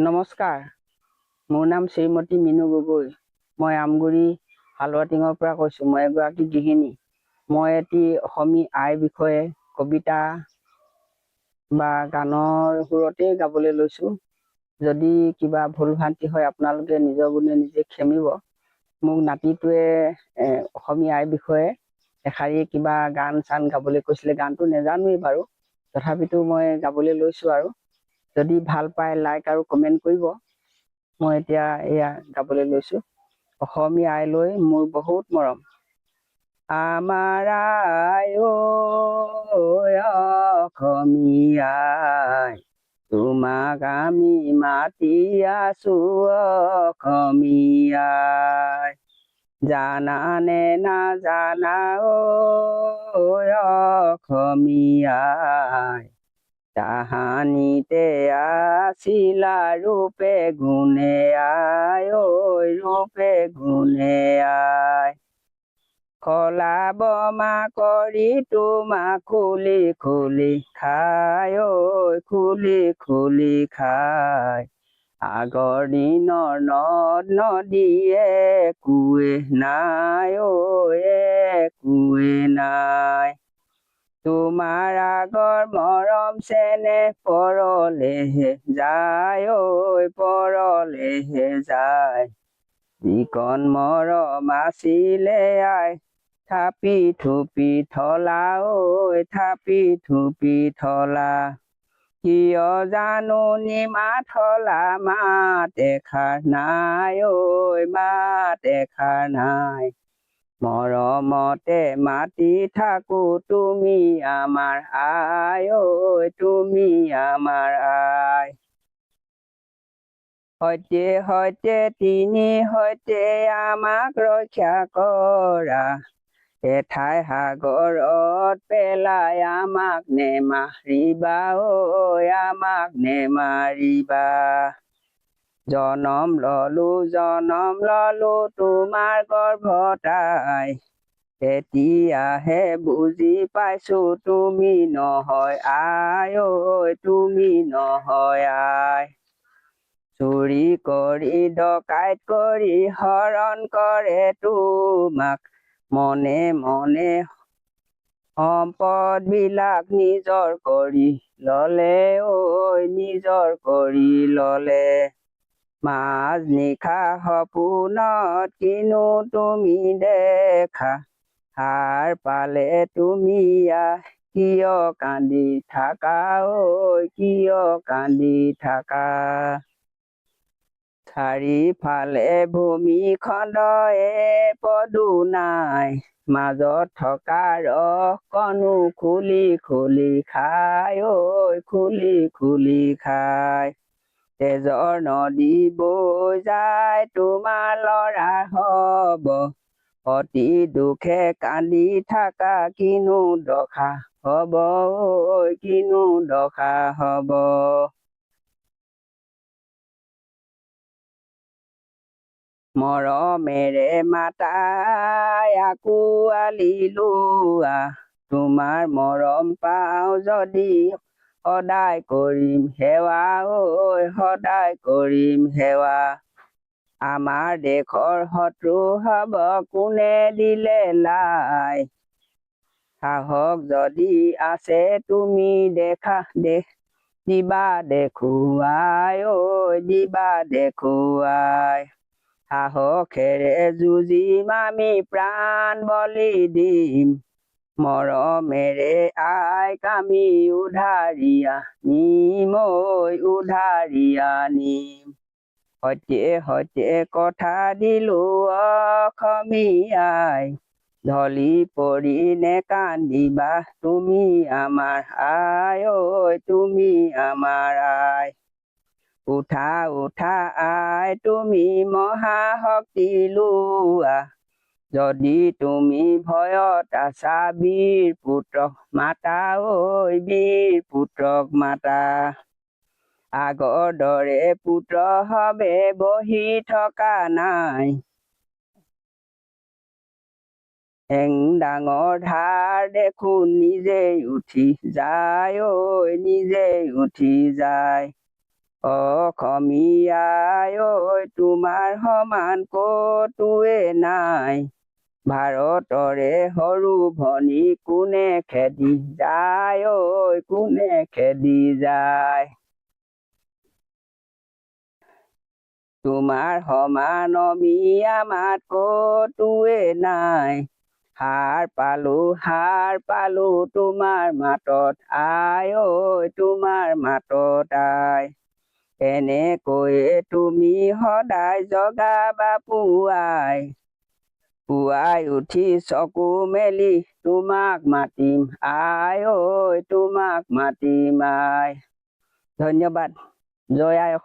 নমস্কাৰ। মোৰ নাম শ্ৰীমতী মিনু গগৈ। মই আমগুৰি হালোৱাটিঙৰ পৰা কৈছোঁ। মই এগৰাকী গৃহিণী। মই এটি অসমীয়া আইৰ বিষয়ে কবিতা বা গানৰ সুৰতেই গাবলৈ লৈছোঁ। যদি কিবা ভুল ভ্ৰান্তি হয় আপোনালোকে নিজৰ গুণে নিজে ক্ষমিব। মোক নাতিটোৱে অসমীয়া আইৰ বিষয়ে এষাৰি কিবা গান চান গাবলৈ কৈছিলে। গানটো নেজানোৱেই বাৰু। তথাপিতো মই গাবলৈ লৈছোঁ আৰু। যদি ভালো পায় লাইক আৰু কমেণ্ট কৰিব। মই এতিয়া এয়া গাবলৈ লৈছোঁ। অসমীয়া আইলৈ মোৰ বহুত মৰম। আমাৰ আই ঐ অসমীয়া তোমাক আমি মাতি আছো, অসমীয়া আই। জানানে, নাজানা ঐ অসমীয়া আই। তাহানিতে আছিলা ৰূপে গুণে আই ঐ ৰূপে গুণে আই খলা বমা কৰি তোমাক খুলি খুলি খাই ঐ খুলি খুলি খাই আগৰ দিনৰ নদ নদীয়ে কুৱে নাই ঐ কুৱে নাই। তোমাৰ আগৰ মৰম চেনে পৰলেহে যায় ঐ পৰলেহে যায়। যিকণ মৰম আছিলে আই থাপি থুপি থলা ঐ থাপি থুপি থলা। কিয় জানো নিমা থলা মাত এষাৰ নাই ঐ মাত এষাৰ নাই। মৰমতে মাতি থাকো তুমি আমাৰ আই ঐ তুমি আমাৰ আই সৈতে সৈতে তিনি সৈতে আমাক ৰক্ষা কৰা এঠাই সাগৰত পেলাই আমাক নেমাৰিবা ঐ আমাক নেমাৰিবা জনম ললো জনম ললো তোমাৰ গৰ্ভতাই তেতিয়াহে বুজি পাইছো তুমি নহয় আই ঐ তুমি নহয় আই চুৰি কৰি ডকাইত কৰি হৰণ কৰে তোমাক। মনে মনে সম্পদ বিলাক নিজৰ কৰি ললে ঐ নিজৰ কৰি ললে। মাজ নিশা সপোনত কিনো তুমি দেখা। সাৰ পালে তুমি কিয় কান্দি থাকা? ঐ কিয় কান্দি থাকা? চাৰিওফালে ভূমিখণ্ডয়ে পদু নাই মাজত থকা ৰসকণো খুলি খুলি খাই ঐ খুলি খুলি খাই তেজৰ নদী বৈ যায়, তোমাৰ ল'ৰা হব। অতি দুখে কান্দি থাকা, কিনো দশা হব ঐ, কিনো দশা হব। মৰমেৰে মাতাই আকুৱালি লোৱা, তোমাৰ মৰম পাওঁ যদি সদায় কৰিম সেৱা ঐ সদায় কৰিম সেৱা। আমাৰ দেশৰ শত্ৰু হব, কোনে দিলে লাই? সাহস যদি আছে তুমি দেখা দেখ দিবা দেখুৱাই, ঐ দিবা দেখুৱাই। সাহসেৰে যুঁজিম, আমি প্ৰাণ বলি দিম। মৰমেৰে আইক আমি উধাৰি আনিম ঐ উধাৰি আনিম সত্যে সত্যে কথা দিলো অসমীয়াই ঢলি পৰি নেকান্দিবা তুমি আমাৰ আই ঐ তুমি আমাৰ আই উঠা উঠা আই তুমি মহাশক্তি লোৱা যদি তুমি ভয়ত আছা বীৰ পুত্ৰক মাতা ঐ বীৰ পুত্ৰক মাতা। আগৰ দৰে পুত্ৰ হবে বহি থকা নাই। এং ডাঙৰ ধাৰ দেখোন নিজেই উঠি যায়, ঐ নিজেই উঠি যায়। অসমীয়াই, ঐ তোমাৰ সমান ক'তোৱে নাই। ভাৰতৰে সৰু ভনী কোনে খেদি যায়? ঐ, কোনে খেদি যায়? তোমাৰ সমান মাত ক'তোৱে নাই। সাৰ পালো সাৰ পালো, তোমাৰ মাতত আই, ঐ, তোমাৰ মাতত আই। এনেকৈয়ে তুমি সদায় জগাবা পুৱাই। পুৱাই উঠি চকু মেলি তোমাক মাতিম আই ঐ, তোমাক মাতিম আই। ধন্যবাদ, জয় আই অসম